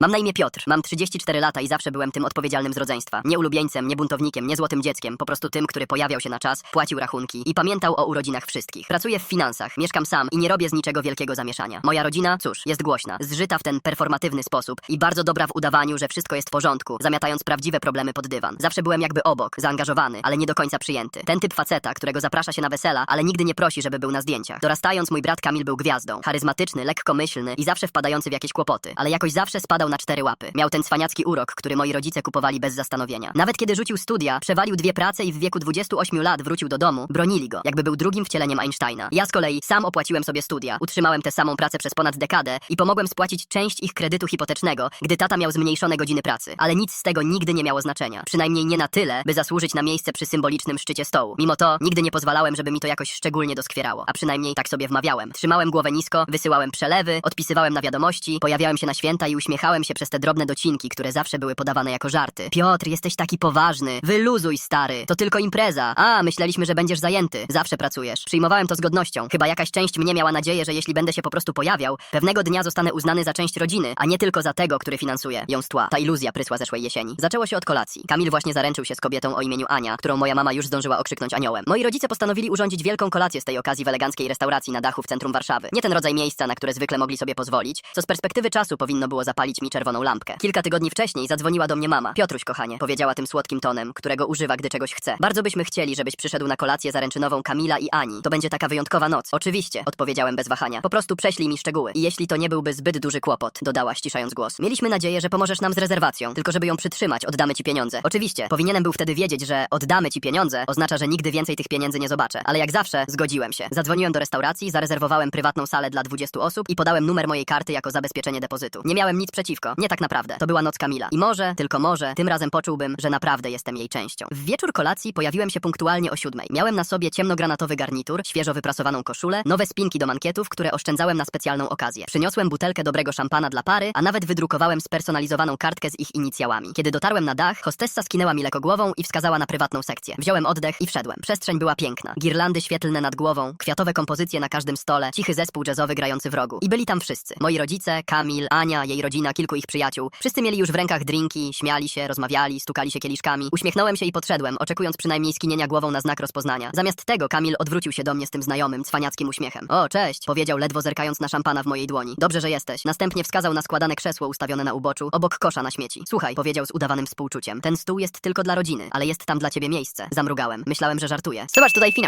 Mam na imię Piotr, mam 34 lata i zawsze byłem tym odpowiedzialnym z rodzeństwa. Nie ulubieńcem, nie buntownikiem, nie złotym dzieckiem, po prostu tym, który pojawiał się na czas, płacił rachunki i pamiętał o urodzinach wszystkich. Pracuję w finansach, mieszkam sam i nie robię z niczego wielkiego zamieszania. Moja rodzina, cóż, jest głośna, zżyta w ten performatywny sposób i bardzo dobra w udawaniu, że wszystko jest w porządku, zamiatając prawdziwe problemy pod dywan. Zawsze byłem jakby obok, zaangażowany, ale nie do końca przyjęty. Ten typ faceta, którego zaprasza się na wesela, ale nigdy nie prosi, żeby był na zdjęciach. Dorastając, mój brat Kamil był gwiazdą. Charyzmatyczny, lekkomyślny i zawsze wpadający w jakieś kłopoty, ale jakoś zawsze spadał na cztery łapy. Miał ten cwaniacki urok, który moi rodzice kupowali bez zastanowienia. Nawet kiedy rzucił studia, przewalił dwie prace i w wieku 28 lat wrócił do domu, bronili go, jakby był drugim wcieleniem Einsteina. Ja z kolei sam opłaciłem sobie studia, utrzymałem tę samą pracę przez ponad dekadę i pomogłem spłacić część ich kredytu hipotecznego, gdy tata miał zmniejszone godziny pracy. Ale nic z tego nigdy nie miało znaczenia. Przynajmniej nie na tyle, by zasłużyć na miejsce przy symbolicznym szczycie stołu. Mimo to nigdy nie pozwalałem, żeby mi to jakoś szczególnie doskwierało. A przynajmniej tak sobie wmawiałem. Trzymałem głowę nisko, wysyłałem przelewy, odpisywałem na wiadomości, pojawiałem się na święta i uśmiechałem się przez te drobne docinki, które zawsze były podawane jako żarty. Piotr, jesteś taki poważny. Wyluzuj, stary. To tylko impreza. A, myśleliśmy, że będziesz zajęty. Zawsze pracujesz. Przyjmowałem to z godnością. Chyba jakaś część mnie miała nadzieję, że jeśli będę się po prostu pojawiał, pewnego dnia zostanę uznany za część rodziny, a nie tylko za tego, który finansuje ją z tła. Ta iluzja prysła zeszłej jesieni. Zaczęło się od kolacji. Kamil właśnie zaręczył się z kobietą o imieniu Ania, którą moja mama już zdążyła okrzyknąć aniołem. Moi rodzice postanowili urządzić wielką kolację z tej okazji w eleganckiej restauracji na dachu w centrum Warszawy. Nie ten rodzaj miejsca, na które zwykle mogli sobie pozwolić, co z perspektywy czasu powinno było zapalić mi czerwoną lampkę. Kilka tygodni wcześniej zadzwoniła do mnie mama. Piotruś, kochanie, powiedziała tym słodkim tonem, którego używa, gdy czegoś chce. Bardzo byśmy chcieli, żebyś przyszedł na kolację zaręczynową Kamila i Ani. To będzie taka wyjątkowa noc. Oczywiście, odpowiedziałem bez wahania. Po prostu prześlij mi szczegóły. I jeśli to nie byłby zbyt duży kłopot, dodała ściszając głos. Mieliśmy nadzieję, że pomożesz nam z rezerwacją, tylko żeby ją przytrzymać, oddamy ci pieniądze. Oczywiście, powinienem był wtedy wiedzieć, że oddamy ci pieniądze oznacza, że nigdy więcej tych pieniędzy nie zobaczę. Ale jak zawsze, zgodziłem się. Zadzwoniłem do restauracji, zarezerwowałem prywatną salę dla 20 osób i podałem numer mojej karty jako zabezpieczenie depozytu. Nie miałem nic przeciwko. Nie tak naprawdę. To była noc Kamila. I może, tylko może, tym razem poczułbym, że naprawdę jestem jej częścią. W wieczór kolacji pojawiłem się punktualnie o siódmej. Miałem na sobie ciemnogranatowy garnitur, świeżo wyprasowaną koszulę, nowe spinki do mankietów, które oszczędzałem na specjalną okazję. Przyniosłem butelkę dobrego szampana dla pary, a nawet wydrukowałem spersonalizowaną kartkę z ich inicjałami. Kiedy dotarłem na dach, hostessa skinęła mi lekko głową i wskazała na prywatną sekcję. Wziąłem oddech i wszedłem. Przestrzeń była piękna. Girlandy świetlne nad głową, kwiatowe kompozycje na każdym stole, cichy zespół jazzowy grający w rogu. I byli tam wszyscy. Moi rodzice, Kamil, Ania, jej rodzina, kilku ich przyjaciół. Wszyscy mieli już w rękach drinki, śmiali się, rozmawiali, stukali się kieliszkami. Uśmiechnąłem się i podszedłem, oczekując przynajmniej skinienia głową na znak rozpoznania. Zamiast tego Kamil odwrócił się do mnie z tym znajomym, cwaniackim uśmiechem. O, cześć, powiedział ledwo zerkając na szampana w mojej dłoni. Dobrze, że jesteś. Następnie wskazał na składane krzesło ustawione na uboczu, obok kosza na śmieci. Słuchaj, powiedział z udawanym współczuciem. Ten stół jest tylko dla rodziny, ale jest tam dla ciebie miejsce. Zamrugałem. Myślałem, że żartuje. Zobacz tutaj finał.